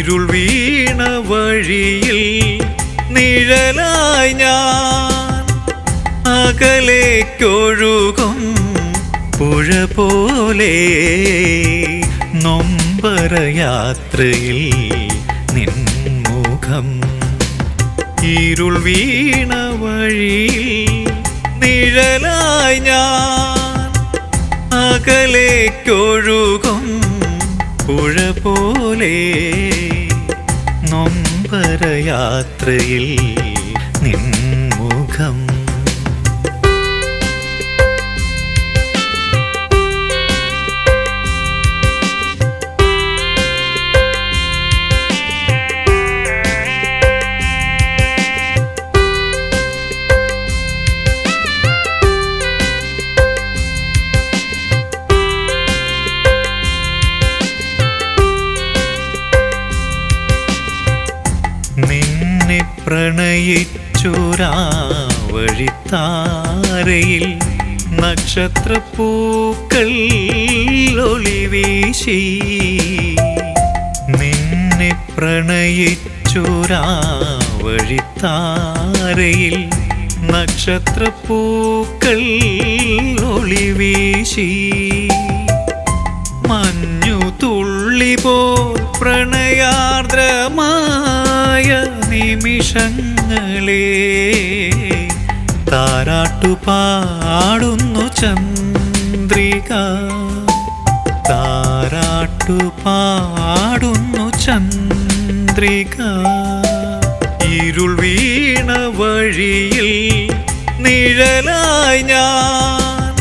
ഇരുൾ വീണ വഴിയിൽ നിഴലായി ഞാൻ അകലേക്കൊഴുകും പുഴ പോലെ നൊമ്പര യാത്രയിൽ നിൻമുഖം ഇരുൾ വീണ വഴിയിൽ നിഴലായി ഞാൻ അകലേക്കൊഴുകും പുഴ പോലെ നൊമ്പരയാത്രയിൽ നിന്നെ പ്രണയിച്ചൊരാ വഴിത്താരയിൽ നക്ഷത്രപ്പൂക്കൾ ഒളിവീശി നിന്നെ പ്രണയിച്ചുരാ വഴിത്താരയിൽ നക്ഷത്രപ്പൂക്കൾ ഒളിവീശി മഞ്ഞു തുള്ളി പോൽ പ്രണയാർദ്രമായ നിമിഷങ്ങളെ താരാട്ടു പാടുന്നു ചന്ദ്രിക. താരാട്ടു പാടുന്നു ചന്ദ്രിക. ഇരുൾ വീണ വഴിയിൽ നിഴലായി ഞാൻ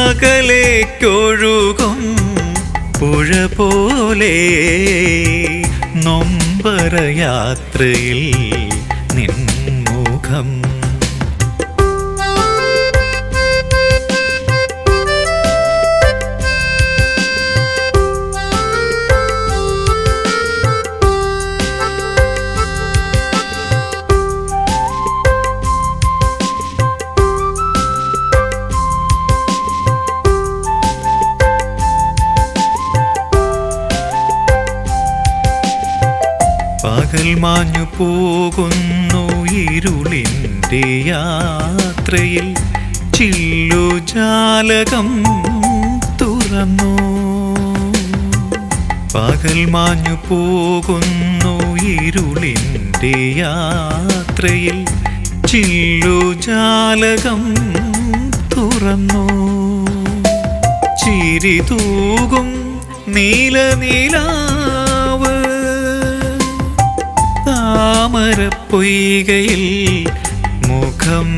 അകലേക്കൊഴുകും പുഴ പോലെ. നൊമ്പരയാത്രയിൽ നിൻമുഖം മാഞ്ഞു പോകുന്നു ഇരുളിന്റെ യാത്രയിൽ. ചില്ലു ജാലകം തുറന്നു. പകൽ മാഞ്ഞു പോകുന്നു ഇരുളിന്റെ യാത്രയിൽ. ചില്ലു ജാലകം തുറന്നു. ചിരി തൂകും നീല നീലാവ് താമരപ്പൊയ്കയിൽ മുഖം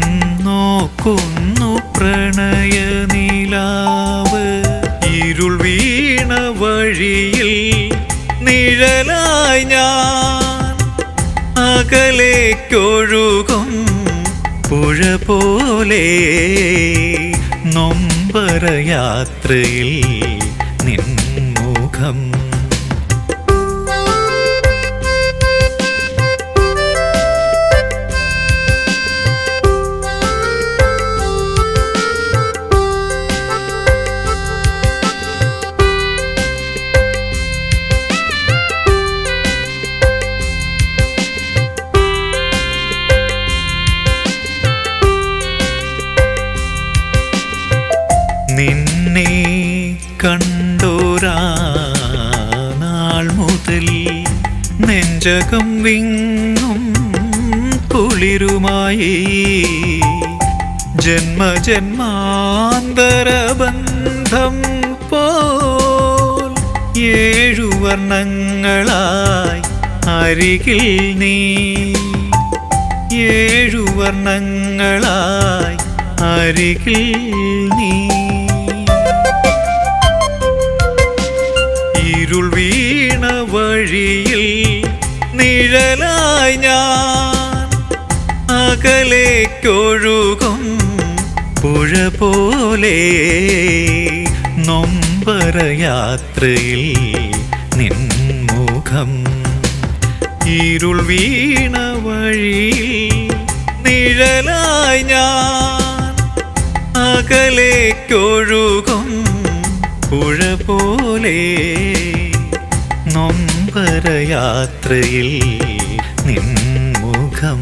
നോക്കുന്നു പ്രണയ നീലാവ് ഇരുൾ വീണ വഴിയിൽ നിഴലായി ഞാൻ അകലേക്കൊഴുകും പുഴ പോലെ നൊമ്പരയാത്രയിൽ നിൻമുഖം നിന്നെ നാൾ മുതൽ നെഞ്ചകം വിങ്ങും കുളിരുമായി. ജന്മജന്മാന്തരബന്ധം പോൽ ഏഴു വർണങ്ങളായി അരികിൽ നീ. ഏഴുവർണങ്ങളായി അരികിൽ നീ. ഇരുൾ വീണ വഴിയിൽ നിഴലായി ഞാൻ അകലേക്കൊഴുകും പുഴ പോലെ നൊമ്പര യാത്രയിൽ നിൻമുഖം ഇരുൾ വീണ വഴിയിൽ നിഴലായി ഞാൻ അകലേക്കൊഴുകും പുഴ പോലെ നൊമ്പ നൊമ്പരയാത്രയിൽ നിൻമുഖം